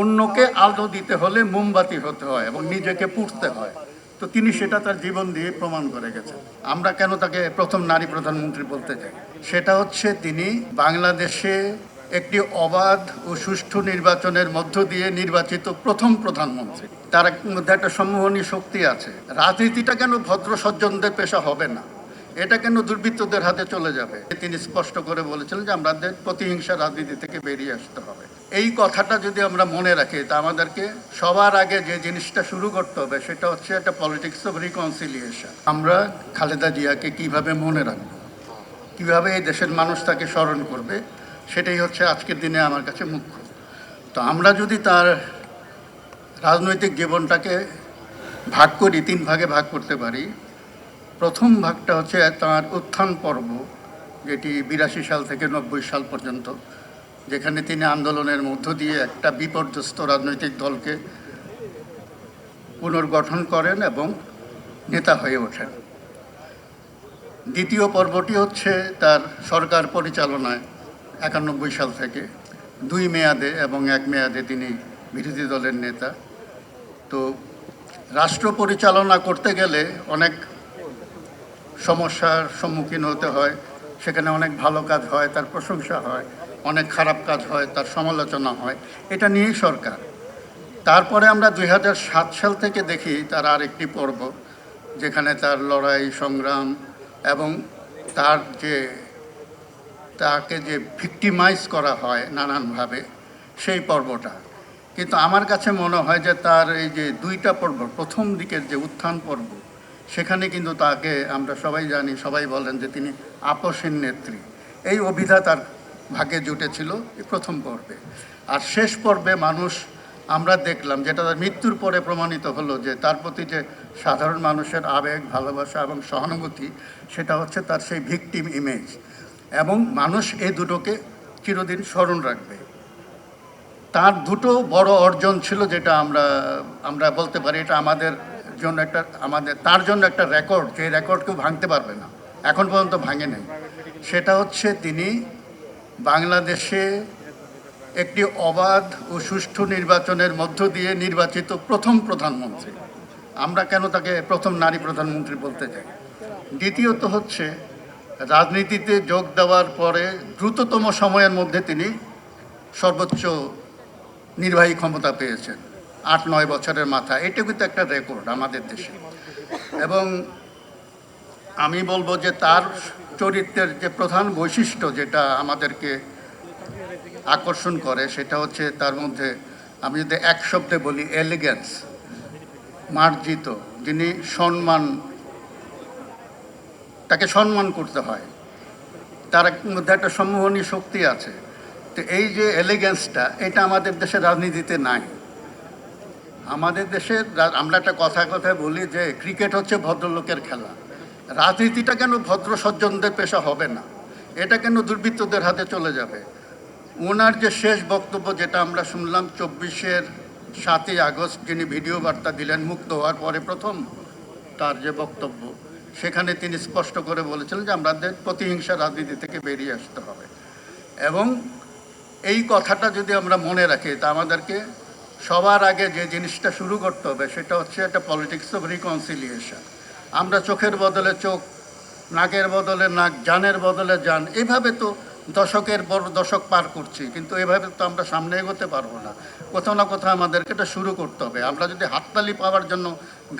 অন্যকে আলো দিতে হলে মোমবাতি হতে হয় এবং নিজেকে পুড়তে হয়। তো তিনি সেটা তার জীবন দিয়ে প্রমাণ করে গেছেন। আমরা কেন তাকে প্রথম নারী প্রধানমন্ত্রী বলতে চাই? সেটা হচ্ছে তিনি বাংলাদেশে একটি অবাধ ও সুষ্ঠু নির্বাচনের মধ্য দিয়ে নির্বাচিত প্রথম প্রধানমন্ত্রী। তার মধ্যে একটা সম্মোহনী শক্তি আছে। রাজনীতিটা কেন ভদ্র সজ্জনদের পেশা হবে না? এটা কেন দুর্বৃত্তদের হাতে চলে যাবে? তিনি স্পষ্ট করে বলেছিলেন যে আমাদের প্রতিহিংসা রাজনীতি থেকে বেরিয়ে আসতে হবে। এই কথাটা যদি আমরা মনে রাখি, তা আমাদেরকে সবার আগে যে জিনিসটা শুরু করতে হবে, সেটা হচ্ছে একটা পলিটিক্স অফ রিকনসিলিয়েশন আমরা খালেদা জিয়াকে কীভাবে মনে রাখব? কীভাবে এই দেশের মানুষ তাকে স্মরণ করবে? সেটাই হচ্ছে আজকের দিনে আমার কাছে মুখ্য। তো আমরা যদি তার রাজনৈতিক জীবনটাকে ভাগ করি, তিন ভাগে ভাগ করতে পারি, প্রথম ভাগটা হচ্ছে তার উত্থান পর্ব, যেটি বিরাশি সাল থেকে নব্বই সাল পর্যন্ত যেখানে তিনি আন্দোলনের মধ্য দিয়ে একটা বিপর্যস্ত রাজনৈতিক দলকে পুনর্গঠন করেন এবং নেতা হয়ে ওঠেন। দ্বিতীয় পর্বটি হচ্ছে তার সরকার পরিচালনায় একানব্বই সাল থেকে। দুই মেয়াদে এবং এক মেয়াদে তিনি বিরোধী দলের নেতা। তো রাষ্ট্র পরিচালনা করতে গেলে অনেক সমস্যার সম্মুখীন হতে হয়, সেখানে অনেক ভালো কাজ হয়, তার প্রশংসা হয়। অনেক খারাপ কাজ হয়, তার সমালোচনা হয়, এটা নিয়েই সরকার। তারপরে আমরা দু হাজার সাত সাল থেকে দেখি তার আরেকটি পর্ব, যেখানে তার লড়াই, সংগ্রাম এবং তার যে, তাকে যে ভিক্টিমাইজ করা হয় নানানভাবে, সেই পর্বটা। কিন্তু আমার কাছে মনে হয় যে তার এই যে দুইটা পর্ব, প্রথম দিকের যে উত্থান পর্ব, সেখানে কিন্তু তাকে আমরা সবাই জানি, সবাই বলেন যে তিনি আপসীন নেত্রী। এই অভিধা তার ভাগ্যে জুটেছিল প্রথম পর্বে। আর শেষ পর্বে মানুষ, আমরা দেখলাম যেটা তার মৃত্যুর পরে প্রমাণিত হলো যে তার প্রতি যে সাধারণ মানুষের আবেগ, ভালোবাসা এবং সহানুভূতি, সেটা হচ্ছে তার সেই ভিকটিম ইমেজ। এবং মানুষ এই দুটোকে চিরদিন স্মরণ রাখবে। তার দুটো বড় অর্জন ছিল যেটা আমরা আমরা বলতে পারি এটা আমাদের জন্য একটা, আমাদের, তার জন্য একটা রেকর্ড যে রেকর্ড কেউ ভাঙতে পারবে না। এখন পর্যন্ত ভাঙে নেই। সেটা হচ্ছে তিনি বাংলাদেশে একটি অবাধ ও সুষ্ঠু নির্বাচনের মধ্য দিয়ে নির্বাচিত প্রথম প্রধানমন্ত্রী। আমরা কেন তাকে প্রথম নারী প্রধানমন্ত্রী বলতে চাই? দ্বিতীয়ত হচ্ছে, রাজনীতিতে যোগ দেওয়ার পরে দ্রুততম সময়ের মধ্যে তিনি সর্বোচ্চ নির্বাহী ক্ষমতা পেয়েছেন, আট নয় বছরের মাথা এটা কিন্তু একটা রেকর্ড আমাদের দেশে। এবং আমি বলব যে তার চরিত্রের যে প্রধান বৈশিষ্ট্য যেটা আমাদেরকে আকর্ষণ করে, সেটা হচ্ছে তার মধ্যে আমি যদি এক শব্দে বলি এলিগেন্স মার্জিত, যিনি সম্মান, তাকে সম্মান করতে হয়। তার মধ্যে একটা সম্মোহনী শক্তি আছে। তো এই যে এলিগেন্সটা এটা আমাদের দেশের রাজনীতিতে নাই। আমাদের দেশের রা- আমরা একটা কথা কথায় বলি যে ক্রিকেট হচ্ছে ভদ্রলোকের খেলা। রাজনীতিটা কেন ভদ্র সজ্জনদের পেশা হবে না? এটা কেন দুর্বৃত্তদের হাতে চলে যাবে? ওনার যে শেষ বক্তব্য যেটা আমরা শুনলাম চব্বিশের সাতই আগস্ট যিনি ভিডিও বার্তা দিলেন, মুক্ত হওয়ার পরে প্রথম তার যে বক্তব্য, সেখানে তিনি স্পষ্ট করে বলেছিলেন যে আমাদের প্রতিহিংসা রাজনীতি থেকে বেরিয়ে আসতে হবে। এবং এই কথাটা যদি আমরা মনে রাখি, তা আমাদেরকে সবার আগে যে জিনিসটা শুরু করতে হবে, সেটা হচ্ছে একটা পলিটিক্স অফ রিকনসিলিয়েশন আমরা চোখের বদলে চোখ, নাকের বদলে নাক, জানের বদলে যান এভাবে তো দশকের বড় দশক পার করছি, কিন্তু এভাবে তো আমরা সামনে এগোতে পারব না। কোথাও না কোথাও আমাদেরকে এটা শুরু করতে হবে। আমরা যদি হাততালি পাওয়ার জন্য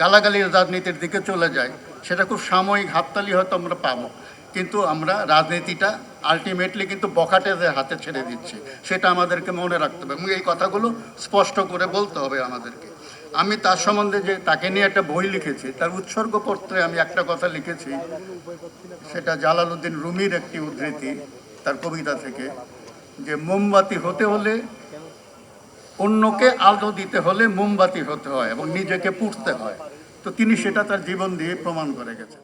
গালাগালির রাজনীতির দিকে চলে যাই, সেটা খুব সাময়িক হাততালি হয়তো আমরা পাবো। কিন্তু আমরা রাজনীতিটা আলটিমেটলি কিন্তু বখাটেদের হাতে ছেড়ে দিচ্ছি। সেটা আমাদেরকে মনে রাখতে হবে এবং এই কথাগুলো স্পষ্ট করে বলতে হবে আমাদেরকে। আমি তার সম্বন্ধে যে, তাকে নিয়ে একটা বই লিখেছি, তার উৎসর্গপত্রে আমি একটা কথা লিখেছি, সেটা জালালউদ্দিন রুমির একটি উদ্ধৃতি তার কবিতা থেকে, যে মোমবাতি হতে হলে অন্যকে আলো দিতে হলে মোমবাতি হতে হয় এবং নিজেকে পুড়তে হয়। তো তিনি সেটা তার জীবন দিয়ে প্রমাণ করে গেছেন।